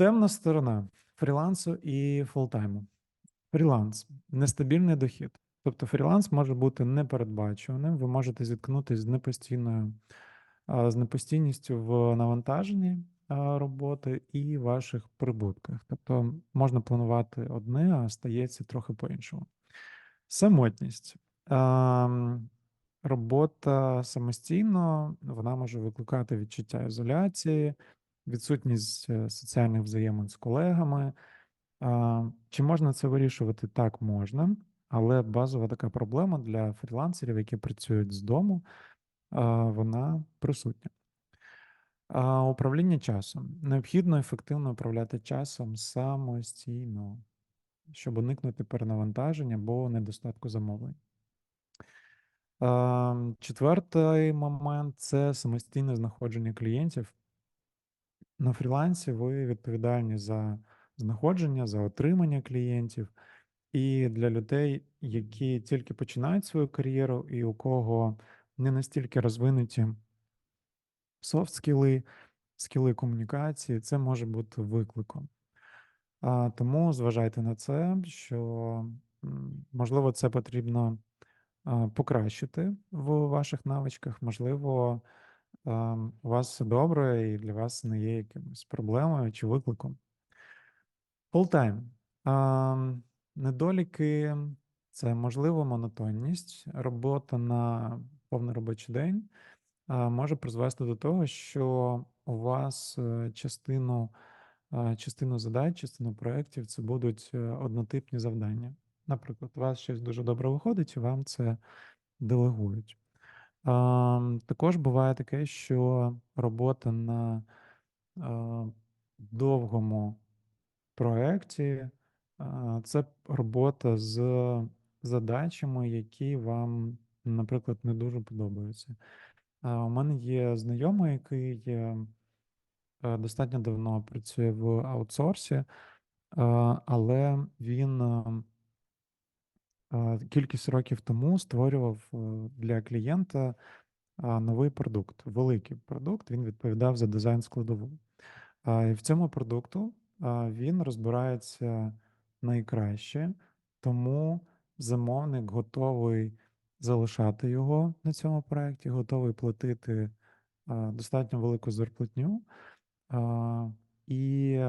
Темна сторона фрілансу і фултайму. Фріланс нестабільний дохід. Тобто фріланс може бути непередбачуваним. Ви можете зіткнутися з непостійною з непостійністю в навантаженні роботи і ваших прибутках. Тобто можна планувати одне, а стається трохи по-іншому. Самотність. Робота самостійно вона може викликати відчуття ізоляції, відсутність е, соціальних взаємин з колегами. Чи можна це вирішувати? Так, можна, але базова така проблема для фрілансерів, які працюють з дому, вона присутня. Управління часом. Необхідно ефективно управляти часом самостійно, щоб уникнути перенавантаження або недостатку замовлень. Четвертий момент це самостійне знаходження клієнтів. На фрілансі ви відповідальні за знаходження, за отримання клієнтів. І для людей, які тільки починають свою кар'єру, і у кого не настільки розвинуті софт скіли, скіли комунікації, це може бути викликом. А, Тому зважайте на це, що можливо це потрібно покращити в ваших навичках, можливо, у вас все добре, і для вас не є якимось проблемою чи викликом. Full-time. Недоліки це можливо монотонність, робота на повний робочий день може призвести до того, що у вас е, частину, частину задач, частину проєктів це будуть е, однотипні завдання. Наприклад, у вас щось дуже добре виходить, і вам це делегують. Також буває таке, що робота на довгому проєкті це робота з задачами, які вам, наприклад, не дуже подобаються. У мене є знайомий, який е, е, достатньо давно працює в аутсорсі, е, але він кількість років тому створював е, для клієнта новий продукт, великий продукт. Він відповідав за дизайн складову. І в цьому продукту він розбирається найкраще, тому замовник готовий залишати його на цьому проєкті, готовий платити достатньо велику зарплатню, і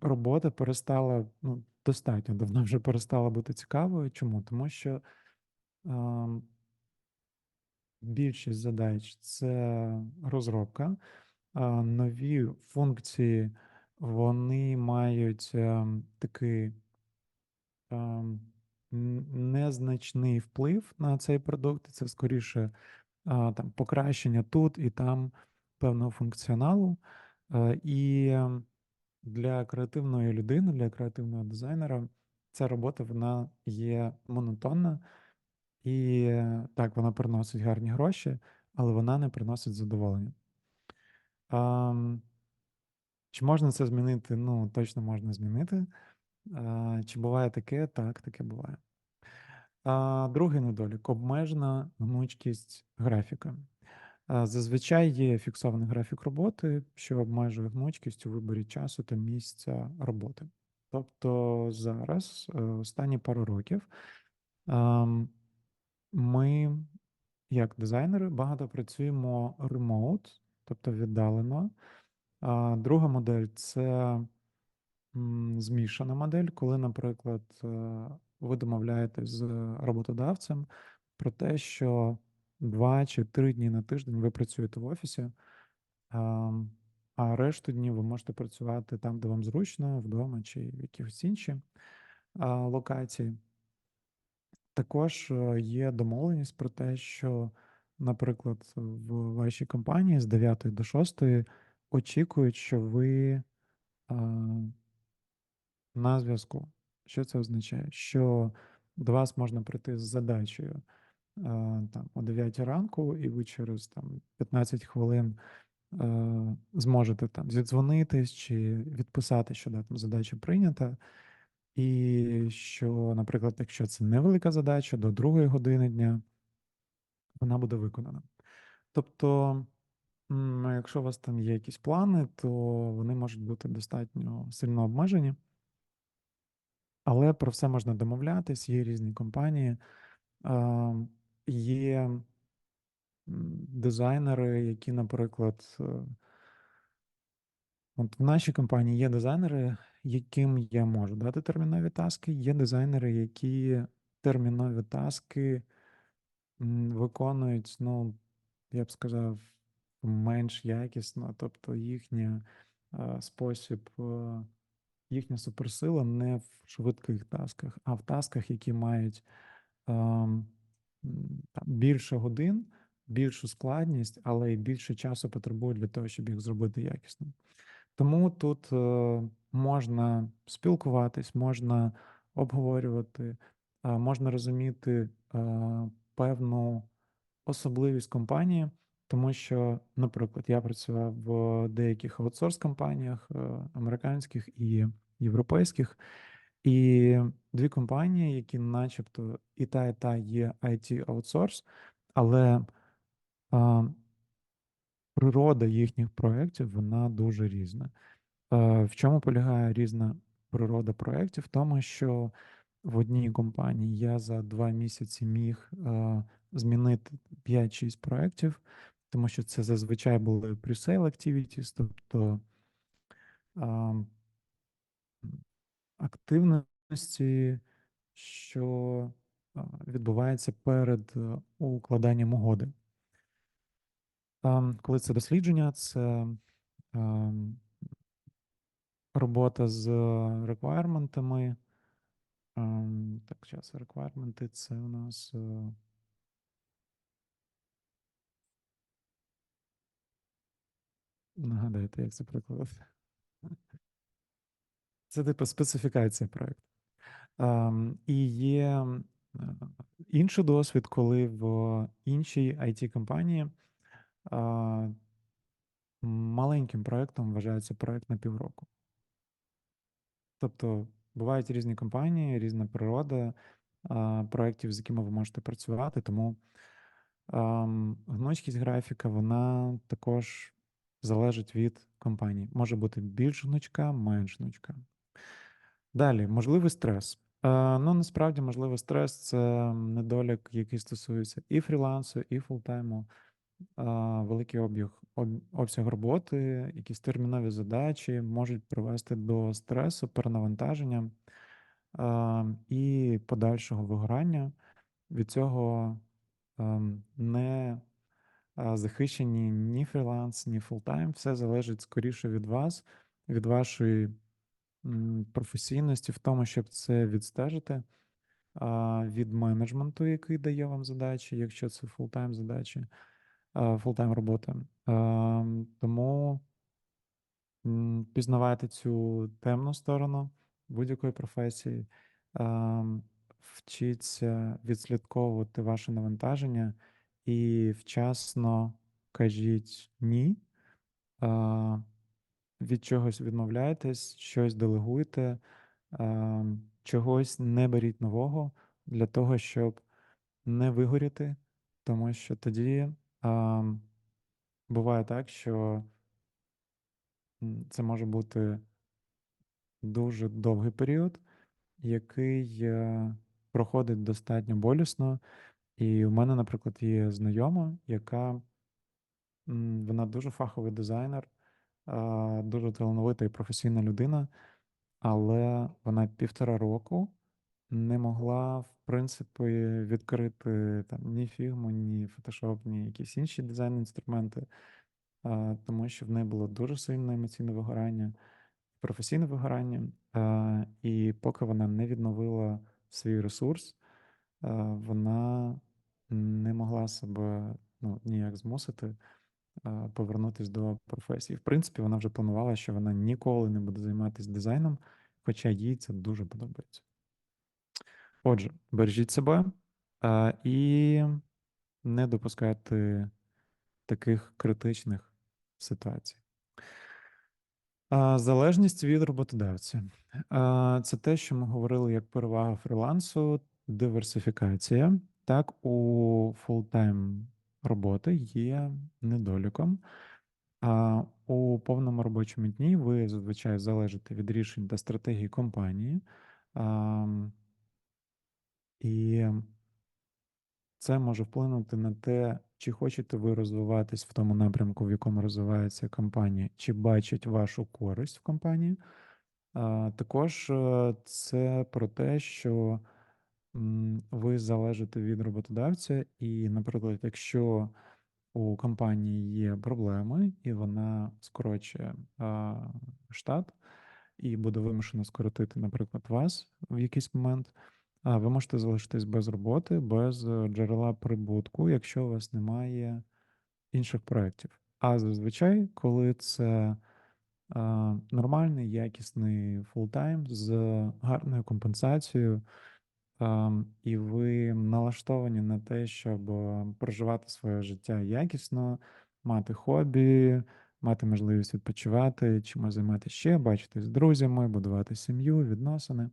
робота перестала ну, достатньо давно вже перестала бути цікавою. Чому? Тому що а, більшість задач це розробка, а, нові функції вони мають ем, такий н- незначний вплив на цей продукт. Це скоріше а, там покращення тут і там певного функціоналу. Е, І ем, для креативної людини, для креативного дизайнера, ця робота вона є монотонна, і е, так, вона приносить гарні гроші, але вона не приносить задоволення. Ам, Чи можна це змінити? Ну, точно можна змінити. А, Чи буває таке? Так, таке буває. А, Другий недолік обмежена гнучкість графіка. Зазвичай є фіксований графік роботи, що обмежує гнучкість у виборі часу та місця роботи. Тобто зараз, е, останні пару років, ми, як дизайнери, багато працюємо remote, тобто віддалено. Друга модель це змішана модель, коли, наприклад, е, ви домовляєтесь з роботодавцем про те, що два чи три дні на тиждень ви працюєте в офісі, а, решту днів ви можете працювати там, де вам зручно, вдома чи в якихось інші локації. Також е, є домовленість про те, що, наприклад, в вашій компанії з 9 до 6 очікують, що ви на зв'язку. Що це означає? Що до вас можна прийти з задачею там, о 9 ранку, і ви через там, 15 хвилин а, зможете там зідзвонитись чи відписати, що да, там задача прийнята. І що, наприклад, якщо це невелика задача до другої години дня, вона буде виконана. Тобто якщо у вас там є якісь плани, то вони можуть бути достатньо сильно обмежені. Але про все можна домовлятись, є різні компанії. Є, дизайнери, які, наприклад, е От в нашій компанії є дизайнери, яким я можу дати термінові таски. Є дизайнери, які термінові таски, виконують, ну, я б сказав, менш якісно. Тобто їхня, спосіб, е, їхня суперсила не в швидких тасках, а в тасках, які мають, ам, м, там більше годин, більшу складність, але й більше часу потребують для того, щоб їх зробити якісно. Тому тут, е, можна спілкуватись, можна обговорювати, а, можна розуміти, а, певну особливість компанії, тому що, наприклад, я працював в деяких аутсорс-компаніях, е, американських і європейських, і 2 компанії, які начебто і та, і та є IT-аутсорс, але, а природа їхніх проєктів, вона дуже різна. Е, в чому полягає різна природа проєктів? В тому, що в одній компанії я за 2 місяці міг, е, змінити 5-6 проєктів, тому що це зазвичай були pre-sale activities, тобто м, активності, що, відбувається перед, е, укладанням угоди. Ам, коли це дослідження, це, ам, робота з реквайрментами. Ам, так, щас, реквайрменти це у нас, е Нагадайте, як це перекладати? Це типу специфікація проекту. Ам, і є, е, інший досвід, коли в іншій IT-компанії, а маленьким проектом вважається проект на півроку. Тобто бувають різні компанії, різна природа, а, проєктів, з якими ви можете працювати, тому, ам, гнучкість графіка, вона також залежить від компанії. Може бути більш гнучка, менш гнучка. Далі, можливий стрес. Е, ну, насправді, можливий стрес- це недолік, який стосується і фрілансу, і фултайму. А, великий об'єг об обсяг роботи, якісь термінові задачі можуть привести до стресу, перенавантаження, а, і подальшого вигорання. Від цього, ем, не, а, захищені ні фріланс, ні фултайм. Все залежить скоріше від вас, від вашої, професійності в тому, щоб це відстежити, від менеджменту, який дає вам задачі, якщо це фултайм задачі, фултайм робота. Ем, тому пізнавайте цю темну сторону будь-якої професії, ем, вчіться відслідковувати ваше навантаження і вчасно кажіть "ні", від чогось відмовляйтесь, щось делегуйте, ем, чогось не беріть нового для того, щоб не вигоріти, тому що тоді, буває так, що це може бути дуже довгий період, який, е, проходить достатньо болісно. І у мене, наприклад, є знайома, яка вона дуже фаховий дизайнер, дуже талановита і професійна людина, але вона 1,5 року не могла, в принципі, відкрити там ні Figma, ні Photoshop, ні якісь інші дизайн-інструменти, тому що в неї було дуже сильне емоційне вигорання, професійне вигорання. І поки вона не відновила свій ресурс, вона не могла себе, ну, ніяк змусити, а, повернутись до професії. В принципі, вона вже планувала, що вона ніколи не буде займатись дизайном, хоча їй це дуже подобається. Отже, бережіть себе, і не допускайте таких критичних ситуацій. Залежність від роботодавця. Це те, що ми говорили як перевага фрілансу, диверсифікація. Так, у фултайм роботи є недоліком, А у повному робочому дні ви зазвичай залежите від рішень та стратегії компанії. Ам, і це може вплинути на те, чи хочете ви розвиватись в тому напрямку, в якому розвивається компанія, чи бачить вашу користь в компанії. А, також е, це про те, що ви залежите від роботодавця, і, наприклад, якщо у компанії є проблеми, і вона скорочує а, штат, і буде вимушена скоротити, наприклад, вас в якийсь момент, а ви можете залишитись без роботи, без е, джерела прибутку, якщо у вас немає інших проєктів. А зазвичай, коли це а, нормальний, якісний фултайм з гарною компенсацією, і ви налаштовані на те, щоб проживати своє життя якісно, мати хобі, мати можливість відпочивати, чимось займатися ще, бачитись з друзями, будувати сім'ю, відносини,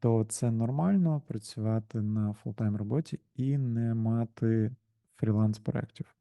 то це нормально працювати на фултайм роботі і не мати фріланс проєктів.